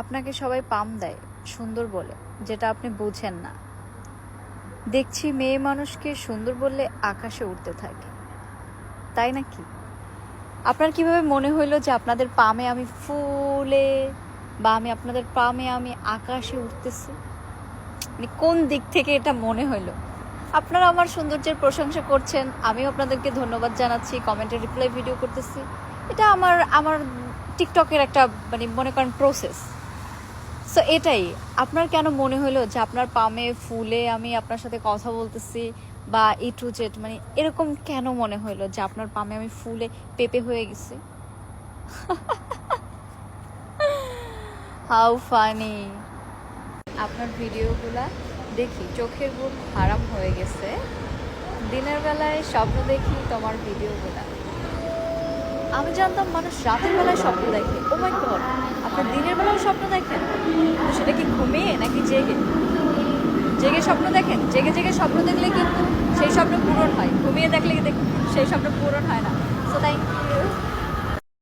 আপনাকে সবাই পাম দেয়, সুন্দর বলে, যেটা আপনি বুঝেন না। দেখছি মেয়ে মানুষকে সুন্দর বললে আকাশে উঠতে থাকে। তাই নাকি? আপনার কীভাবে মনে হইল যে আপনাদের পামে আমি ফুলে বা আমি আপনাদের পামে আমি আকাশে উঠতেছি মানে কোন দিক থেকে এটা মনে হইল? আপনারা আমার সৌন্দর্যের প্রশংসা করছেন, আমিও আপনাদেরকে ধন্যবাদ জানাচ্ছি কমেন্টে রিপ্লাই ভিডিও করতেছি। এটা আমার আমার টিকটকের একটা মানে মনে করেন প্রসেস সো এটাই। আপনার কেন মনে হলো যে আপনার পামে ফুলে আমি আপনার সাথে কথা বলতেছি বা ই টু জেড মানে এরকম কেন মনে হলো যে আপনার পামে আমি ফুলে পেপে হয়ে গেছি? হাউ ফানি আপনার ভিডিওগুলা দেখি, চোখের ঘুম হারাম হয়ে গেছে। দিনের বেলায় স্বপ্ন দেখি তোমার ভিডিওগুলা। আমি জানতাম মানুষ রাতের বেলায় স্বপ্ন দেখে। ও মাই গড আপনার দিনের বেলায় স্বপ্ন দেখেন তো সেটা কি ঘুমিয়ে নাকি জেগে। জেগে স্বপ্ন দেখেন? জেগে জেগে স্বপ্ন দেখলে কিন্তু সেই স্বপ্ন পূরণ হয়। ঘুমিয়ে দেখলে সেই স্বপ্ন পূরণ হয় না। সো তাই